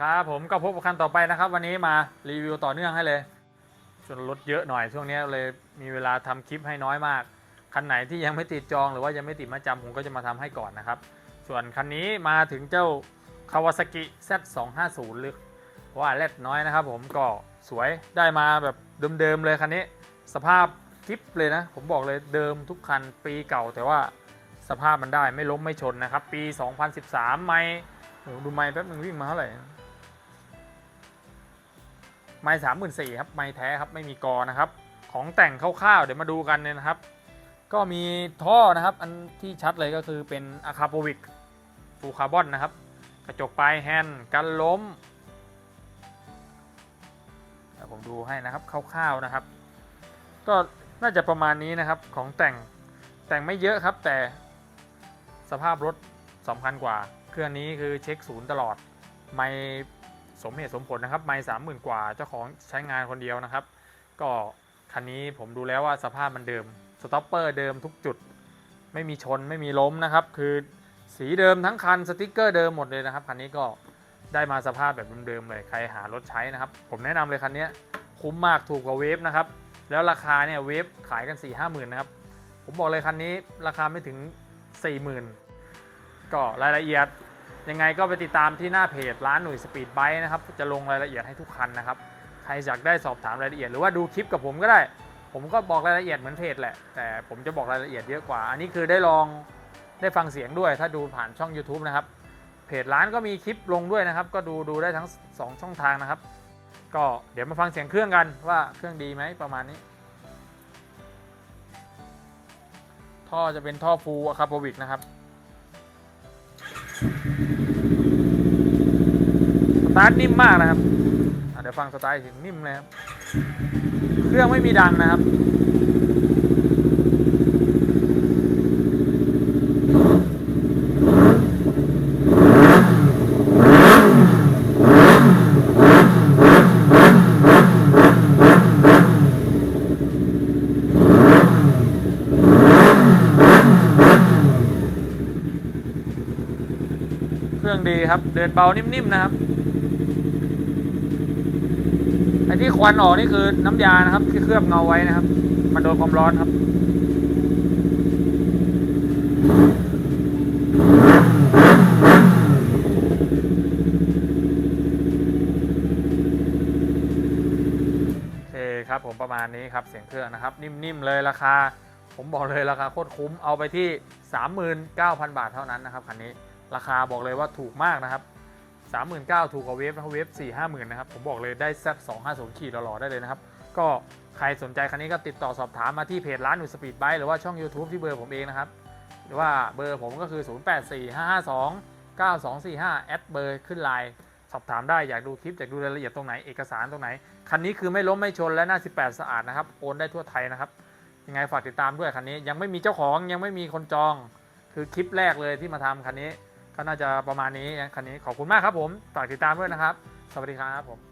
ครับ ผมก็พบกับคันต่อไปนะครับ วันนี้มารีวิวต่อเนื่องให้เลยส่วนลดเยอะหน่อยช่วงนี้เลยมีเวลาทำคลิปให้น้อยมาก คันไหนที่ยังไม่ติดจองหรือว่ายังไม่ติดมาจำผมก็จะมาทำให้ก่อนนะครับ ส่วนคันนี้มาถึงเจ้า Kawasaki Z250 หรือว่าเล็ดน้อยนะครับ ผมก็สวยได้มาแบบเดิมๆเลยคันนี้ สภาพคลิปเลยนะ ผมบอกเลยเดิมทุกคันปีเก่า แต่ว่าสภาพมันได้ไม่ล้มไม่ชนนะครับ ปี 2013 ไม่ดูไม่แป๊บนึงวิ่งมาเท่าไหร่ ไม่สามหมื่นสี่ครับไม่แท้ครับไม่มีกอนะครับ ของแต่งคร่าวๆเดี๋ยวมาดูกันเนี่ยนะครับ ก็มีท่อนะครับ อันที่ชัดเลยก็คือเป็นอะคาโปวิกฟูคาร์บอนนะครับ กระจกปลายแฮนด์กันล้มเดี๋ยวผมดูให้นะครับคร่าวๆนะครับ ก็น่าจะประมาณนี้นะครับของแต่งแต่งไม่เยอะครับ แต่สภาพรถสำคัญกว่า เครื่องนี้คือเช็คศูนย์ตลอดไม่ สมเหตุสมผลนะครับ ไม่สามหมื่นกว่าเจ้าของใช้งานคนเดียวนะครับ ก็คันนี้ผมดูแล้วว่าสภาพมันเดิมสต็อปเปอร์เดิมทุกจุด ไม่มีชนไม่มีล้มนะครับ คือสีเดิมทั้งคันสติกเกอร์เดิมหมดเลยนะครับคันนี้ก็ได้มาสภาพแบบเดิมๆเลยใครหารถใช้นะครับ ผมแนะนำเลยคันนี้คุ้มมากถูกกว่าเวฟนะครับ แล้วราคาเนี่ยเวฟขายกัน4ี่ห้าหมื่นนะครับ ผมบอกเลยคันนี้ราคาไม่ถึง 4 0,000 ก็รายละเอียด ยังไงก็ไปติดตามที่หน้าเพจร้านหนุ่ยสปีดไบค์นะครับจะลงรายละเอียดให้ทุกคันนะครับใครอยากได้สอบถามรายละเอียดหรือว่าดูคลิปกับผมก็ได้ ผมก็บอกรายละเอียดเหมือนเพจแหละ แต่ผมจะบอกรายละเอียดเยอะกว่า อันนี้คือได้ลองได้ฟังเสียงด้วย ถ้าดูผ่านช่อง YouTube นะครับเพจร้านก็มีคลิปลงด้วยนะครับ ก็ดูดูได้ทั้ง 2 ช่องทางนะครับ ก็เดี๋ยวมาฟังเสียงเครื่องกันว่าเครื่องดีไหมประมาณนี้ ท่อจะเป็นท่อฟูอะคาโปวิกนะครับ สตาร์ทนิ่มมากนะครับเดี๋ยวฟังสไตล์ถึงนิ่มเลยครับ เครื่องไม่มีดังนะครับ รื่องดีครับ เดินเบานิ่มๆนะครับไอ้ที่ควันออกนี่คือน้ำยานะครับที่เคลือบเงาไว้นะครับ มันโดนความร้อนครับโอเคครับผมประมาณนี้ครับเสียงเครื่องนะครับ นิ่มๆเลยราคา ผมบอกเลยราคาโคตรคุ้มเอาไปที่ 39,000 บาทเท่านั้นนะครับคันนี้ ราคาบอกเลยว่าถูกมากนะครับ 39,000ถูกกว่าเวฟนะเวฟ4 5 0 0 0 0นะครับ ผมบอกเลยได้แซ2 5 0ขี่หล่อๆได้เลยนะครับ ก็ใครสนใจคันนี้ก็ติดต่อสอบถามมาที่เพจร้านหนูสปีดไบค์หรือว่าช่อง YouTube ที่เบอร์ผมเองนะครับ หรือว่าเบอร์ผมก็คือ 0845529245 แอดเบอร์ขึ้นไลน์สอบถามได้อยากดูคลิปอยากดูรายละเอียดตรงไหนเอกสารตรงไหน คันนี้คือไม่ล้มไม่ชนและหน้า 18 สะอาดนะครับ โอนได้ทั่วไทยนะครับ ยังไงฝากติดตามด้วยคันนี้ยังไม่มีเจ้าของยังไม่มีคนจอง คือคลิปแรกเลยที่มาทำคันนี้ ก็น่าจะประมาณนี้คันนี้ขอบคุณมากครับผมฝากติดตามด้วยนะครับ สวัสดีครับผม